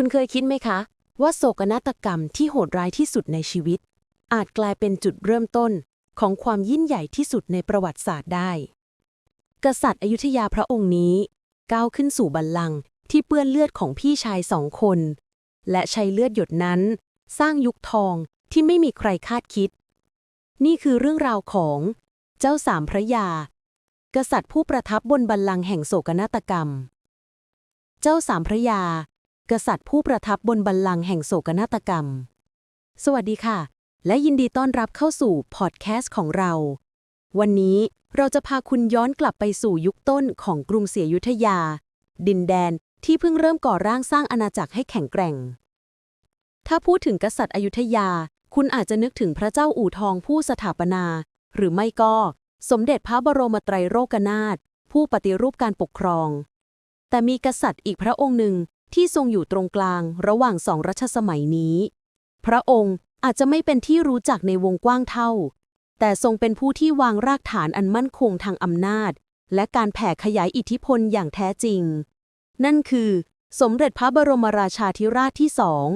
คุณเคยคิดไหมคะ ว่าโศกนาฏกรรมที่โหดร้ายที่สุดในชีวิต อาจกลายเป็นจุดเริ่มต้นของความยิ่งใหญ่ที่สุดในประวัติศาสตร์ได้ กษัตริย์อยุธยาพระองค์นี้ ก้าวขึ้นสู่บัลลังก์ที่เปื้อนเลือดของพี่ชายสองคน และใช้เลือดหยดนั้น สร้างยุคทองที่ไม่มีใครคาดคิด นี่คือเรื่องราวของเจ้าสามพระยา กษัตริย์ผู้ประทับบนบัลลังก์แห่งโศกนาฏกรรม เจ้าสามพระยา กษัตริย์ผู้ประทับบนบัลลังก์แห่งโศกนาฏกรรม สวัสดีค่ะ และยินดีต้อนรับเข้าสู่พอดแคสต์ของเรา วันนี้เราจะพาคุณย้อนกลับไปสู่ยุคต้นของกรุงศรีอยุธยา ดินแดนที่เพิ่งเริ่มก่อร่างสร้างอาณาจักรให้แข็งแกร่ง ถ้าพูดถึงกษัตริย์อยุธยา คุณอาจจะนึกถึงพระเจ้าอู่ทองผู้สถาปนา หรือไม่ก็ สมเด็จพระบรมไตรโลกนาถผู้ปฏิรูปการปกครอง แต่มีกษัตริย์อีกพระองค์หนึ่ง ที่ทรงอยู่ตรงกลางระหว่างสองรัชสมัยนี้ พระองค์อาจจะไม่เป็นที่รู้จักในวงกว้างเท่า แต่ทรงเป็นผู้ที่วางรากฐานอันมั่นคงทางอำนาจ และการแผ่ขยายอิทธิพลอย่างแท้จริง นั่นคือ สมเด็จพระบรมราชาธิราชที่สอง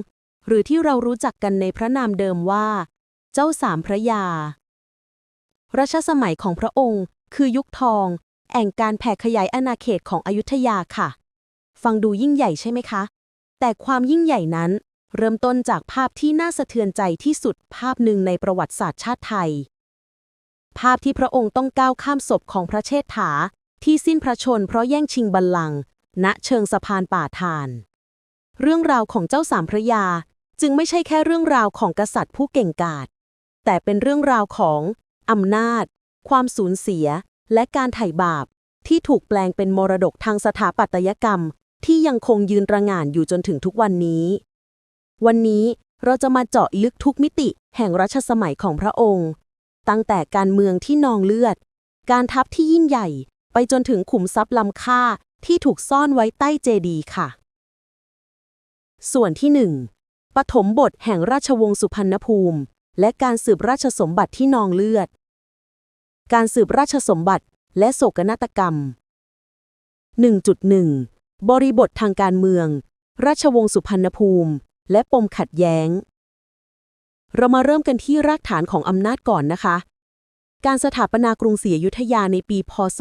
หรือที่เรารู้จักกันในพระนามเดิมว่า เจ้าสามพระยา รัชสมัยของพระองค์ คือยุคทอง แห่งการแผ่ขยายอาณาเขตของอยุธยาค่ะ ฟังดูยิ่งใหญ่ใช่ไหมคะ แต่ความยิ่งใหญ่นั้น เริ่มต้นจากภาพที่น่าสะเทือนใจที่สุดภาพหนึ่งในประวัติศาสตร์ชาติไทย ภาพที่พระองค์ต้องก้าวข้ามศพของพระเชษฐา ที่สิ้นพระชนเพราะแย่งชิงบัลลังก์ณเชิงสะพานป่าทาน เรื่องราวของเจ้าสามพระยาจึงไม่ใช่แค่เรื่องราวของกษัตริย์ผู้เก่งกาจ แต่เป็นเรื่องราวของอำนาจ ความสูญเสีย และการไถ่บาปที่ถูกแปลงเป็นมรดกทางสถาปัตยกรรม ที่ยังคงยืนระงานอยู่จนถึงทุกวันนี้ วันนี้เราจะมาเจาะลึกทุกมิติแห่งรัชสมัยของพระองค์ ตั้งแต่การเมืองที่นองเลือด การทัพที่ยิ่งใหญ่ ไปจนถึงขุมทรัพย์ล้ำค่าที่ถูกซ่อนไว้ใต้เจดีย์ค่ะ ส่วนที่หนึ่งปฐมบทแห่งราชวงศ์สุพรรณภูมิ และการสืบราชสมบัติที่นองเลือด การสืบราชสมบัติและโศกนาฏกรรม 1.1 บริบททางการเมือง ราชวงศ์สุพรรณภูมิ และปมขัดแย้ง เรามาเริ่มกันที่รากฐานของอำนาจก่อนนะคะ การสถาปนากรุงศรีอยุธยาในปี พศ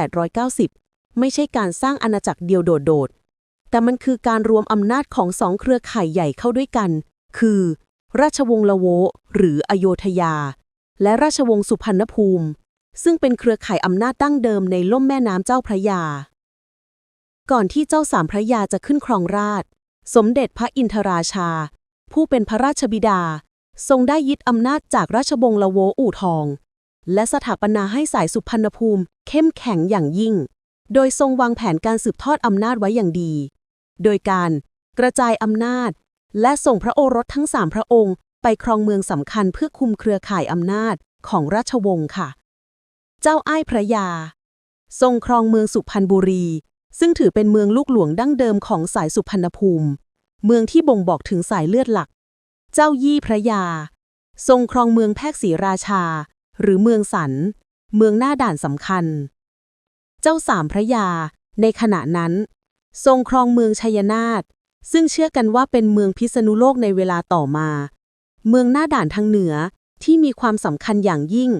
1890 ไม่ใช่การสร้างอาณาจักรเดียวโดดๆ แต่มันคือการรวมอำนาจของสองเครือข่ายใหญ่เข้าด้วยกัน คือ ราชวงศ์ละโว หรืออโยธยา และราชวงศ์สุพรรณภูมิ ซึ่งเป็นเครือข่ายอำนาจดั้งเดิมในล่มแม่น้ำเจ้าพระยา ก่อนที่เจ้าสามพระยาจะขึ้นครองราช สมเด็จพระอินทราชา ผู้เป็นพระราชบิดา ทรงได้ยึดอำนาจจากราชวงศ์ละโวอู่ทอง และสถาปนาให้สายสุพรรณภูมิ เข้มแข็งอย่างยิ่ง โดยทรงวางแผนการสืบทอดอำนาจไว้อย่างดี โดยการกระจายอำนาจ และส่งพระโอรสทั้งสามพระองค์ ไปครองเมืองสำคัญเพื่อคุมเครือข่ายอำนาจของราชวงศ์ค่ะ เจ้าอ้ายพระยา ทรงครองเมืองสุพรรณบุรี ซึ่งถือเป็นเมืองลูกหลวงดั้งเดิมของสายสุพรรณภูมิ เมืองที่บ่งบอกถึงสายเลือดหลัก เจ้ายี่พระยา ทรงครองเมืองแพรกศรีราชา หรือเมืองสัน เมืองหน้าด่านสำคัญ เจ้าสามพระยา ในขณะนั้น ทรงครองเมืองชัยนาทซึ่งเชื่อกันว่าเป็นเมืองพิษณุโลกในเวลาต่อมา เมืองหน้าด่านทางเหนือที่มีความสำคัญอย่างยิ่ง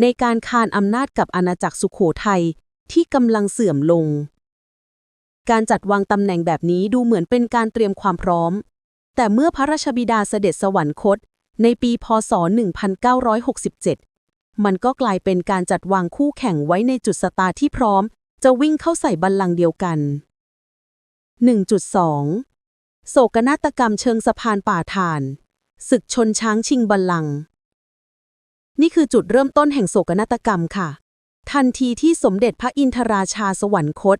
ในการคานอำนาจกับอาณาจักรสุขโขทัยที่กำลังเสื่อมลง การจัดวางตำแหน่งแบบนี้ดูเหมือนเป็นการเตรียมความพร้อม แต่เมื่อพระราชบิดาเสด็จสวรรคต ในปีพศ 1967 มันก็กลายเป็นการจัดวางคู่แข่งไว้ในจุดสตาร์ทที่พร้อม จะวิ่งเข้าใส่บัลลังก์เดียวกัน 1.2 โศกนาฏกรรมเชิงสะพานป่าทานศึกชนช้างชิงบัลลังก์นี่คือจุดเริ่มต้นแห่งโศกนาฏกรรมค่ะ ทันทีที่สมเด็จพระอินทราชาสวรรคต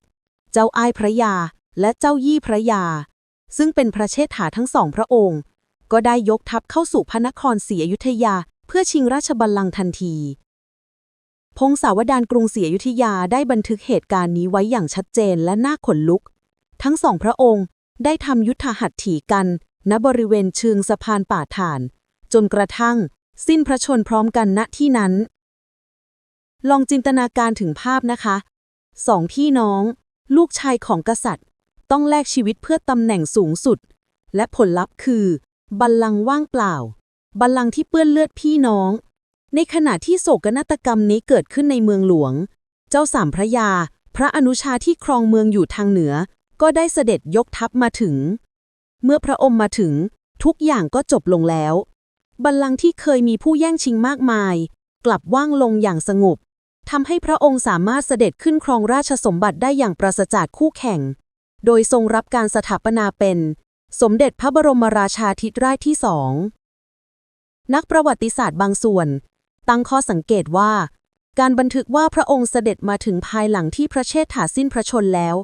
เจ้าอ้ายพระยา และเจ้ายี่พระยา ซึ่งเป็นพระเชษฐาทั้งสองพระองค์ ก็ได้ยกทัพเข้าสู่พระนครศรีอยุธยา เพื่อชิงราชบัลลังก์ทันที พงศาวดารกรุงศรีอยุธยาได้บันทึกเหตุการณ์นี้ไว้อย่างชัดเจนและน่าขนลุก ทั้งสองพระองค์ได้ทำยุทธหัตถีกัน ณบริเวณเชิงสะพานป่าถ่าน จนกระทั่ง สิ้นพระชนพร้อมกันณที่นั้น ลองจินตนาการถึงภาพนะคะ สองพี่น้อง ลูกชายของกษัตริย์ ต้องแลกชีวิตเพื่อตำแหน่งสูงสุด และผลลัพธ์คือ บัลลังก์ว่างเปล่า บัลลังก์ที่เปื้อนเลือดพี่น้อง ในขณะที่โศกนาฏกรรมนี้เกิดขึ้นในเมืองหลวง เจ้าสามพระยา พระอนุชาที่ครองเมืองอยู่ทางเหนือ ก็ได้เสด็จยกทัพมาถึง เมื่อพระองค์มาถึง ทุกอย่างก็จบลงแล้ว บัลลังก์ที่เคยมีผู้แย่งชิงมากมาย กลับว่างลงอย่างสงบ ทำให้พระองค์สามารถเสด็จขึ้นครองราชสมบัติได้อย่างปราศจากคู่แข่ง โดยทรงรับการสถาปนาเป็น สมเด็จพระบรมราชาธิราชที่สอง นักประวัติศาสตร์บางส่วน ตั้งข้อสังเกตว่า การบันทึกว่าพระองค์เสด็จมาถึงภายหลังที่พระเชษฐาสิ้นพระชนแล้ว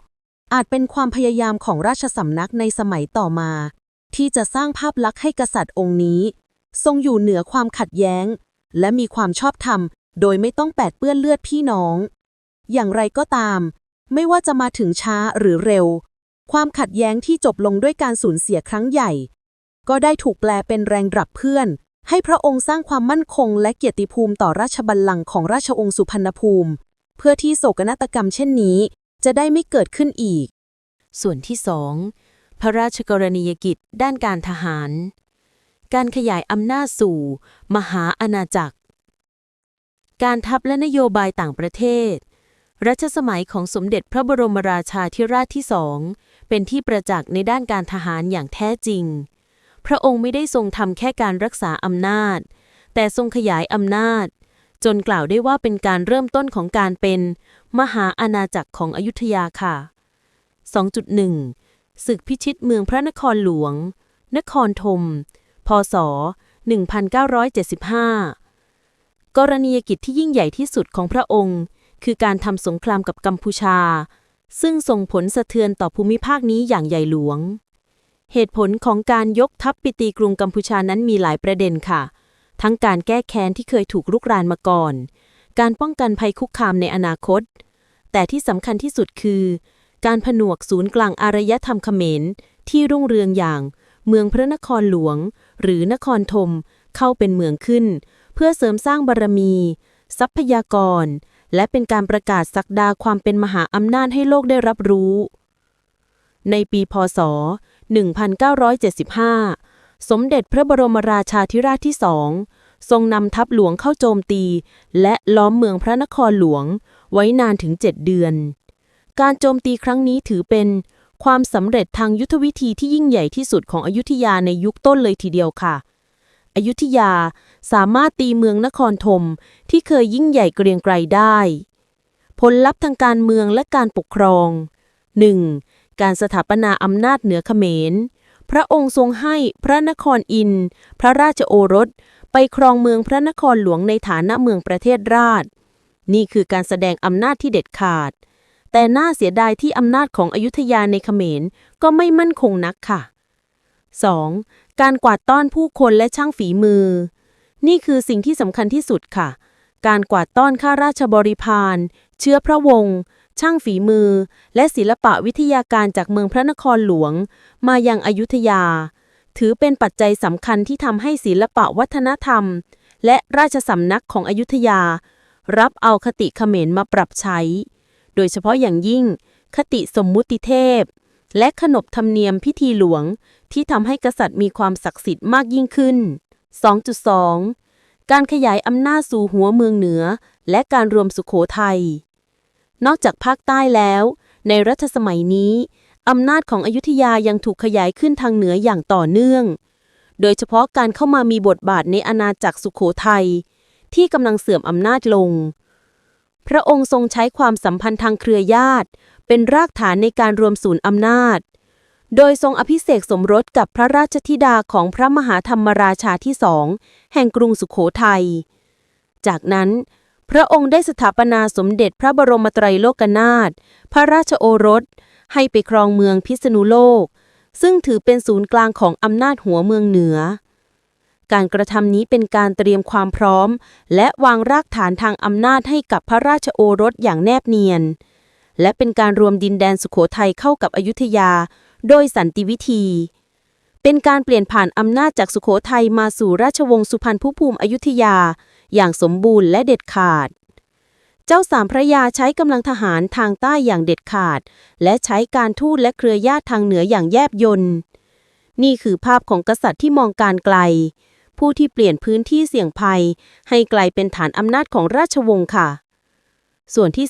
อาจเป็นความพยายามของราชสำนักในสมัยต่อมา ที่จะสร้างภาพลักษณ์ให้กษัตริย์องค์นี้ ทรงอยู่เหนือความขัดแย้ง และมีความชอบธรรม โดยไม่ต้องแปดเปื้อนเลือดพี่น้อง อย่างไรก็ตาม ไม่ว่าจะมาถึงช้าหรือเร็ว ความขัดแย้งที่จบลงด้วยการสูญเสียครั้งใหญ่ ก็ได้ถูกแปลเป็นแรงดับเพื่อน ให้พระองค์สร้างความมั่นคงและเกียรติภูมิต่อราชบัลลังก์ของราชองค์สุพรรณภูมิ เพื่อที่โศกนาฏกรรมเช่นนี้ จะได้ไม่เกิดขึ้นอีก ส่วนที่สองพระราชกรณียกิจด้านการทหาร การขยายอำนาจสู่ มหาอาณาจักร การทัพและนโยบายต่างประเทศ รัชสมัยของสมเด็จพระบรมราชาธิราชที่สองเป็นที่ประจักษ์ในด้านการทหารอย่างแท้จริง พระองค์ไม่ได้ทรงทำแค่การรักษาอำนาจ แต่ทรงขยายอำนาจ จนกล่าวได้ว่าเป็นการเริ่มต้นของการเป็นมหาอาณาจักรของอยุธยาค่ะ 2.1 ศึกพิชิตเมืองพระนครหลวง นครธม พศ 1975 กรณียกิจที่ยิ่งใหญ่ที่สุดของพระองค์ คือการทำสงครามกับกัมพูชา ซึ่งส่งผลสะเทือนต่อภูมิภาคนี้อย่างใหญ่หลวง เหตุผลของการยกทัพไปตีกรุงกัมพูชานั้นมีหลายประเด็นค่ะ ทั้งการแก้แค้นที่เคยถูกรุกรานมาก่อน การป้องกันภัยคุกคามในอนาคต แต่ที่สำคัญที่สุดคือ การผนวกศูนย์กลางอารยธรรมเขมรที่รุ่งเรืองอย่าง เมืองพระนครหลวง หรือนครธมเข้าเป็นเมืองขึ้น เพื่อเสริมสร้างบารมี ทรัพยากร และเป็นการประกาศศักดาความเป็นมหาอำนาจให้โลกได้รับรู้ ในปีพศ 1975 สมเด็จพระบรมราชาธิราชที่สองทรงนำทัพหลวงเข้าโจมตี และล้อมเมืองพระนครหลวง ไว้นานถึงเจ็ดเดือน การโจมตีครั้งนี้ถือเป็นความสำเร็จทางยุทธวิธีที่ยิ่งใหญ่ที่สุดของอยุธยาในยุคต้นเลยทีเดียวค่ะ อยุธยา สามารถตีเมืองนครธมที่เคยยิ่งใหญ่เกรียงไกรได้ ผลลัพธ์ทางการเมืองและการปกครอง 1. การสถาปนาอำนาจเหนือเขมร พระองค์ทรงให้พระนครอิน พระราชโอรส ไปครองเมืองพระนครหลวงในฐานะเมืองประเทศราช นี่คือการแสดงอำนาจที่เด็ดขาด แต่น่าเสียดายที่อำนาจของอยุธยาในเขมรก็ไม่มั่นคงนักค่ะ 2. การกวาดต้อนผู้คนและช่างฝีมือ นี่คือสิ่งที่สำคัญที่สุดค่ะ การกวาดต้อนข้าราชบริพารเชื้อพระวงศ์ช่างฝีมือ และศิลปะวิทยาการจากเมืองพระนครหลวง มายังอยุธยา ถือเป็นปัจจัยสำคัญที่ทำให้ศิลปะวัฒนธรรม และราชสำนักของอยุธยา รับเอาคติเขมรมาปรับใช้ โดยเฉพาะอย่างยิ่ง คติสมมุติเทพ และขนบธรรมเนียมพิธีหลวง ที่ทำให้กษัตริย์มีความศักดิ์สิทธิ์มากยิ่งขึ้น 2.2 การขยายอำนาจสู่หัวเมืองเหนือ และการรวมสุขโขทัย นอกจากภาคใต้แล้ว ในรัชสมัยนี้อำนาจของอยุธยายังถูกขยายขึ้นทางเหนืออย่างต่อเนื่อง โดยเฉพาะการเข้ามามีบทบาทในอาณาจักรสุขโขทัยที่กำลังเสื่อมอำนาจลง พระองค์ทรงใช้ความสัมพันธ์ทางเครือญาติ เป็นรากฐานในการรวมศูนย์อำนาจ โดยทรงอภิเษกสมรสกับพระราชธิดาของพระมหาธรรมราชาที่สองแห่งกรุงสุขโขทัย จากนั้น พระองค์ได้สถาปนาสมเด็จพระบรมไตรโลกนาถพระราชโอรส ให้ไปครองเมืองพิษณุโลก ซึ่งถือเป็นศูนย์กลางของอำนาจหัวเมืองเหนือ การกระทำนี้เป็นการเตรียมความพร้อม และวางรากฐานทางอำนาจให้กับพระราชโอรสอย่างแนบเนียน และเป็นการรวมดินแดนสุโขทัยเข้ากับอยุธยา โดยสันติวิธี เป็นการเปลี่ยนผ่านอำนาจจากสุโขทัยมาสู่ราชวงศ์สุพรรณภูภูมิอยุธยา อย่างสมบูรณ์และเด็ดขาดเจ้าสามพระยาใช้กำลังทหารทางใต้อย่างเด็ดขาด และใช้การทูตและเครือญาติทางเหนืออย่างแยบยลนี่คือภาพของกษัตริย์ที่มองการไกล ผู้ที่เปลี่ยนพื้นที่เสี่ยงภัย ให้กลายเป็นฐานอำนาจของราชวงศ์ค่ะ ส่วนที่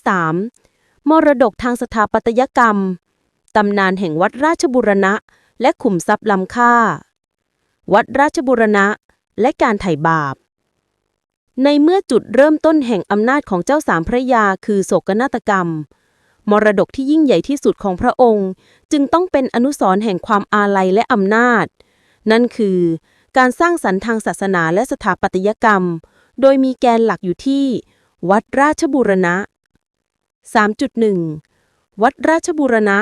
3. มรดกทางสถาปัตยกรรม ตำนานแห่งวัดราชบุรณะ และขุมทรัพย์ล้ำค่า วัดราชบุรณะ และการไถ่บาป ในเมื่อจุดเริ่มต้นแห่งอำนาจของเจ้าสามพระยาคือโศกนาฏกรรมมรดกที่ยิ่งใหญ่ที่สุดของพระองค์ จึงต้องเป็นอนุสรณ์แห่งความอาลัยและอำนาจ นั่นคือ การสร้างสรรค์ทางศาสนาและสถาปัตยกรรม โดยมีแกนหลักอยู่ที่ วัดราชบูรณะ 3.1 วัดราชบูรณะ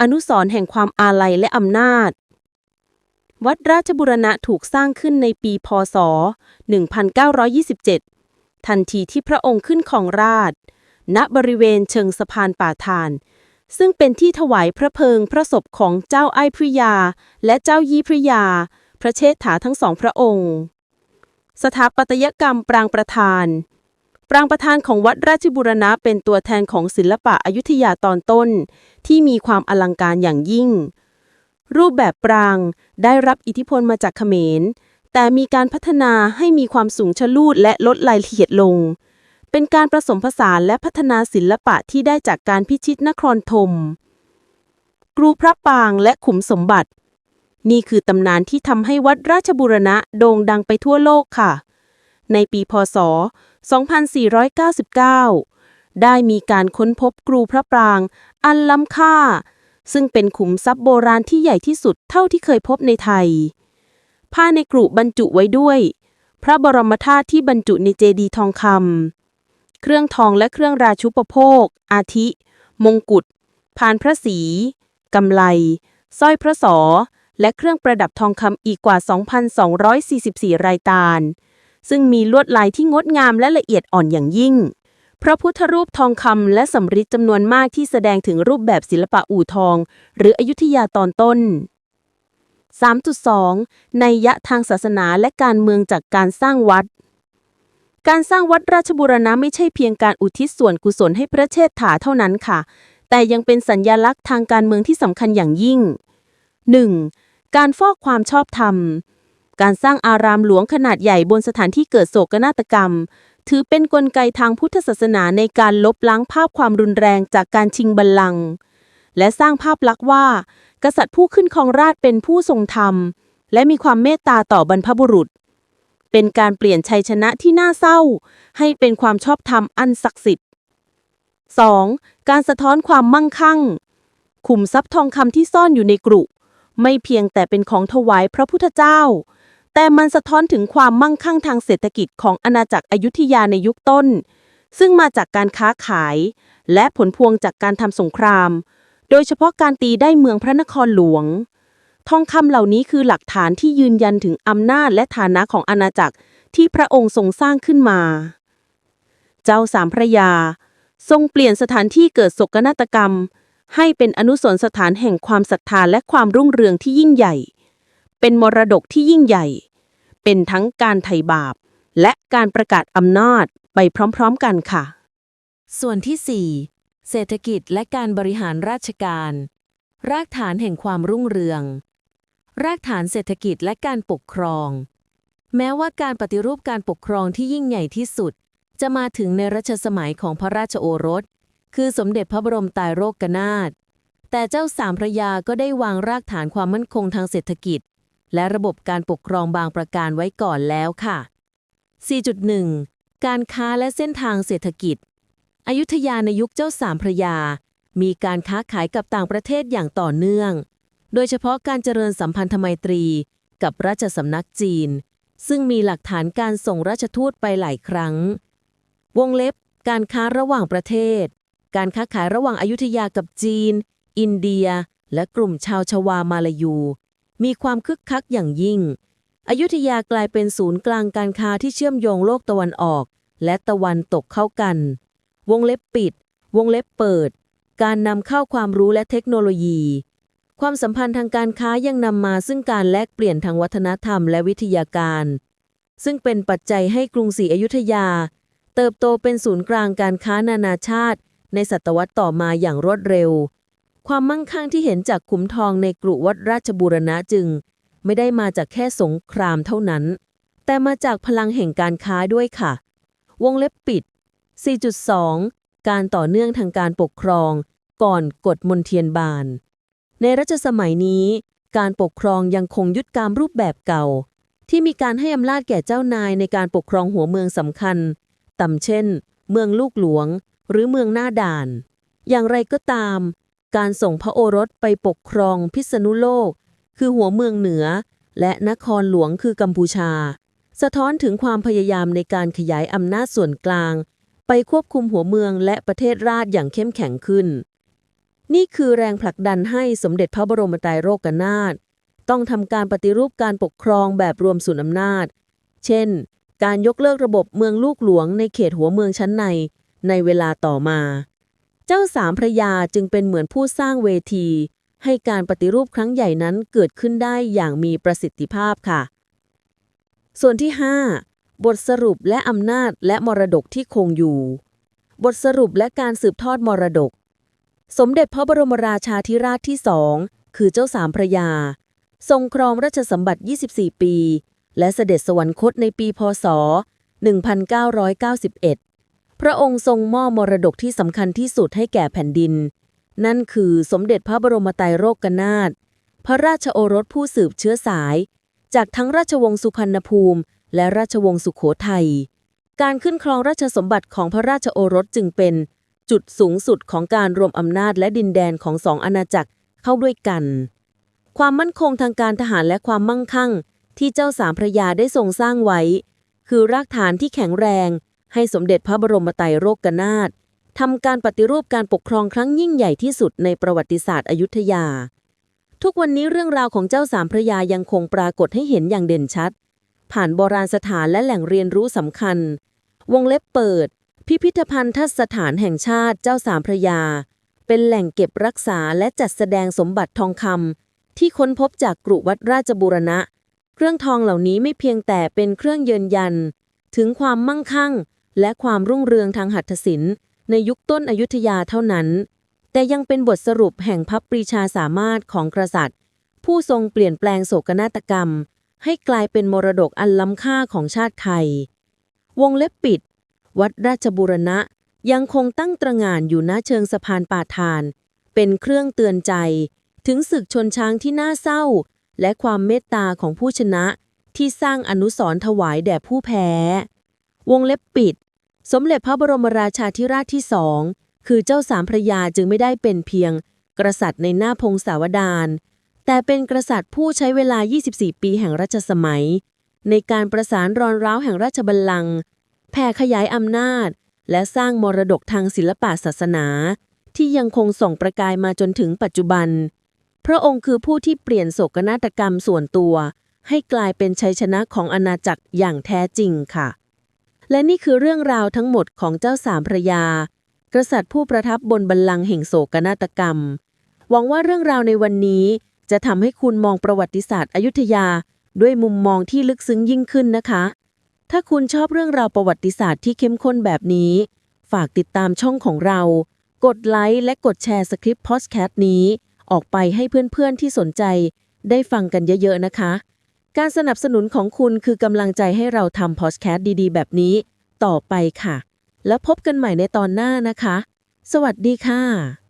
อนุสรแห่งความอาลัยและอำนาจ วัดราชบุรณะถูกสร้างขึ้นในปีพศ 1927 ทันทีที่พระองค์ขึ้นของราชณบริเวณเชิงสะพานป่าทาน ซึ่งเป็นที่ถวายพระเพลิงพระศพของเจ้าไอ้พระยา และเจ้ายี่พระยา ระเชษฐาทั้งสองพระองค์ สถาปัตยกรรมปรางประธาน ปรางประธานของวัดราชบุรณะเป็นตัวแทนของศิลปะอยุธยาตอนต้น ที่มีความอลังการอย่างยิ่ง รูปแบบปรางได้รับอิทธิพลมาจากเขมร แต่มีการพัฒนาให้มีความสูงชะลูดและลดรายละเอียดลง เป็นการผสมผสานและพัฒนาศิลปะที่ได้จากการพิชิตนครธมกรูพระปางและขุมสมบัติ นี่คือตำนานที่ทำให้วัดราชบุรณะโด่งดังไปทั่วโลกค่ะ ในปีพศ 2499 ได้มีการค้นพบกรูพระปราง อันล้ำค่า ซึ่งเป็นขุมทรัพย์โบราณที่ใหญ่ที่สุดเท่าที่เคยพบในไทย ผ้าในกรุบรรจุไว้ด้วย พระบรมธาตุที่บรรจุในเจดีย์ทองคำเครื่องทองและเครื่องราชุปโภค อาทิ มงกุฎพานพระศรีกำไลสร้อยพระสอ และเครื่องประดับทองคำอีกกว่า 2,244 รายตาลซึ่งมีลวดลายที่งดงามและละเอียดอ่อนอย่างยิ่ง พระพุทธรูปทองคำและสำริดจำนวนมากที่แสดงถึงรูปแบบศิลปะอู่ทอง หรืออยุธยาตอนต้น 3.2 ในยะทางศาสนาและการเมืองจากการสร้างวัด การสร้างวัดราชบูรณะไม่ใช่เพียงการอุทิศส่วนกุศลให้พระเชษฐาเท่านั้นค่ะ แต่ยังเป็นสัญญลักษณ์ทางการเมืองที่สำคัญอย่างยิ่ง 1. การฟอกความชอบธรรม การสร้างอารามหลวงขนาดใหญ่บนสถานที่เกิดโศกนาฏกรรม ถือเป็นนกลไกทางพุทธศาสนาในการลบล้างภาพความรุนแรงจากการชิงบัลลังก์และสร้างภาพลักษณ์ว่า กษัตริย์ผู้ขึ้นครองราชย์เป็นผู้ทรงธรรม และมีความเมตตาต่อบรรพบุรุษ เป็นการเปลี่ยนชัยชนะที่น่าเศร้า ให้เป็นความชอบธรรมอันศักดิ์สิทธิ์ 2. การสะท้อนความมั่งคั่ง ขุมทรัพย์ทองคำที่ซ่อนอยู่ในกรุ ไม่เพียงแต่เป็นของถวายพระพุทธเจ้า แต่มันสะท้อนถึงความมั่งคั่งทางเศรษฐกิจของอาณาจักรอยุธยาในยุคต้น ซึ่งมาจากการค้าขาย และผลพวงจากการทำสงคราม โดยเฉพาะการตีได้เมืองพระนครหลวง ทองคำเหล่านี้คือหลักฐานที่ยืนยันถึงอำนาจและฐานะของอาณาจักรที่พระองค์ทรงสร้างขึ้นมา เจ้าสามพระยา ทรงเปลี่ยนสถานที่เกิดโศกนาฏกรรม ให้เป็นอนุสรณ์สถานแห่งความศรัทธาและความรุ่งเรืองที่ยิ่งใหญ่ เป็นมรดกที่ยิ่งใหญ่ เป็นทั้งการไถ่บาป และการประกาศอำนาจไปพร้อมๆกันค่ะ ส่วนที่ 4 เศรษฐกิจและการบริหารราชการ รากฐานแห่งความรุ่งเรือง รากฐานเศรษฐกิจและการปกครอง แม้ว่าการปฏิรูปการปกครองที่ยิ่งใหญ่ที่สุด จะมาถึงในรัชสมัยของพระราชโอรส คือสมเด็จพระบรมไตรโลกนาถแต่เจ้าสามพระยาก็ได้วางรากฐานความมั่นคงทางเศรษฐกิจ และระบบการปกครองบางประการไว้ก่อนแล้วค่ะ 4.1 การค้าและเส้นทางเศรษฐกิจ อยุธยาในยุคเจ้าสามพระยา มีการค้าขายกับต่างประเทศอย่างต่อเนื่อง โดยเฉพาะการเจริญสัมพันธไมตรี กับราชสำนักจีน ซึ่งมีหลักฐานการส่งราชทูตไปหลายครั้ง วงเล็บการค้าระหว่างประเทศ การค้าขายระหว่างอยุธยากับจีน อินเดีย และกลุ่มชาวชวามาลายู มีความคึกคักอย่างยิ่ง อยุธยากลายเป็นศูนย์กลางการค้าที่เชื่อมโยงโลกตะวันออก และตะวันตกเข้ากัน วงเล็บปิด วงเล็บเปิด การนำเข้าความรู้และเทคโนโลยี ความสัมพันธ์ทางการค้ายังนำมาซึ่งการแลกเปลี่ยนทางวัฒนธรรมและวิทยาการ ซึ่งเป็นปัจจัยให้กรุงศรีอยุธยา เติบโตเป็นศูนย์กลางการค้านานาชาติ ในศตวรรษต่อมาอย่างรวดเร็ว ความมั่งคั่งที่เห็นจากขุมทองในกรุวัดราชบูรณะจึง ไม่ได้มาจากแค่สงครามเท่านั้น แต่มาจากพลังแห่งการค้าด้วยค่ะ วงเล็บปิด 4.2 การต่อเนื่องทางการปกครอง ก่อนกฎมนเทียนบาน ในรัชสมัยนี้ การปกครองยังคงยึดการรูปแบบเก่า ที่มีการให้อำนาจแก่เจ้านายในการปกครองหัวเมืองสำคัญต่ำเช่น เมืองลูกหลวง หรือเมืองหน้าด่าน อย่างไรก็ตาม การส่งพระโอรสไปปกครองพิษณุโลก คือหัวเมืองเหนือ และนครหลวงคือกัมพูชา สะท้อนถึงความพยายามในการขยายอำนาจส่วนกลาง ไปควบคุมหัวเมืองและประเทศราชอย่างเข้มแข็งขึ้น นี่คือแรงผลักดันให้สมเด็จพระบรมไตรโลกนาถต้องทำการปฏิรูปการปกครองแบบรวมศูนย์อำนาจ เช่น การยกเลิกระบบเมืองลูกหลวงในเขตหัวเมืองชั้นใน ในเวลาต่อมา เจ้าสามพระยาจึงเป็นเหมือนผู้สร้างเวที ให้การปฏิรูปครั้งใหญ่นั้นเกิดขึ้นได้อย่างมีประสิทธิภาพค่ะ ส่วนที่ 5 บทสรุปและอำนาจและมรดกที่คงอยู่ บทสรุปและการสืบทอดมรดก สมเด็จพระบรมราชาธิราชที่สองคือเจ้าสามพระยา ทรงครองราชสมบัติ 24 ปี และเสด็จสวรรคตในปีพศ 1991พ ระองค์ทรงมอบมรดกที่สำคัญที่สุดให้แก่แผ่นดิน นั่นคือสมเด็จพระบรมไตรโลกนาถพระราชโอรสผู้สืบเชื้อสาย จากทั้งราชวงศ์สุพรรณภูมิ และราชวงศ์สุโขทัยการขึ้นครองราชสมบัติของพระราชโอรสจึงเป็น จุดสูงสุดของการรวมอำนาจและดินแดนของสองอาณาจักรเข้าด้วยกัน ความมั่นคงทางการทหารและความมั่งคั่ง ที่เจ้าสามพระยาได้ทรงสร้างไว้ คือรากฐานที่แข็งแรง ให้สมเด็จพระบรมไตรโลกนาถทำการปฏิรูปการปกครองครั้งยิ่งใหญ่ที่สุดในประวัติศาสตร์อยุธยา ทุกวันนี้เรื่องราวของเจ้าสามพระยายังคงปรากฏให้เห็นอย่างเด่นชัด ผ่านโบราณสถานและแหล่งเรียนรู้สำคัญ วงเล็บเปิด พิพิธภัณฑ์ทัศสถานแห่งชาติเจ้าสามพระยา เป็นแหล่งเก็บรักษาและจัดแสดงสมบัติทองคำที่ค้นพบจากกรุวัดราชบูรณะ เครื่องทองเหล่านี้ไม่เพียงแต่เป็นเครื่องยืนยัน ถึงความมั่งคั่ง และความรุ่งเรืองทางหัตถศิลป์ ในยุคต้นอยุธยาเท่านั้น แต่ยังเป็นบทสรุปแห่งพระปรีชาสามารถของกษัตริย์ ผู้ทรงเปลี่ยนแปลงโศกนาฏกรรม ให้กลายเป็นมรดกอันล้ำค่าของชาติไทย วงเล็บปิด วัดราชบูรณะยังคงตั้งตระหง่านอยู่ณเชิงสะพานป่าทาน เป็นเครื่องเตือนใจ ถึงศึกชนช้างที่น่าเศร้า และความเมตตาของผู้ชนะที่สร้างอนุสรณ์ถวายแด่ผู้แพ้ วงเล็บปิด สมเด็จพระบรมราชาธิราชที่สองคือเจ้าสามพระยาจึงไม่ได้เป็นเพียง กษัตริย์ในหน้าพงศาวดาร แต่เป็นกษัตริย์ผู้ใช้เวลา 24 ปีแห่งรัชสมัย ในการประสานรอนร้าวแห่งราชบัลลังก์แผ่ขยายอำนาจ และสร้างมรดกทางศิลปะศาสนา ที่ยังคงส่องประกายมาจนถึงปัจจุบัน พระองค์คือผู้ที่เปลี่ยนโศกนาฏกรรมส่วนตัว ให้กลายเป็นชัยชนะของอาณาจักรอย่างแท้จริงค่ะ และนี่คือเรื่องราวทั้งหมดของเจ้าสามพระยา กษัตริย์ผู้ประทับบนบัลลังก์แห่งโศกนาฏกรรม หวังว่าเรื่องราวในวันนี้จะทำให้คุณมองประวัติศาสตร์อยุธยา ด้วยมุมมองที่ลึกซึ้งยิ่งขึ้นนะคะ ถ้าคุณชอบเรื่องราวประวัติศาสตร์ที่เข้มข้นแบบนี้ ฝากติดตามช่องของเรา กดไลค์และกดแชร์สคริปต์พอดแคสต์นี้ ออกไปให้เพื่อนๆที่สนใจ ได้ฟังกันเยอะๆนะคะ การสนับสนุนของคุณคือกำลังใจให้เราทำพอดแคสต์ดีๆ แบบนี้ต่อไปค่ะ แล้วพบกันใหม่ในตอนหน้านะคะ สวัสดีค่ะ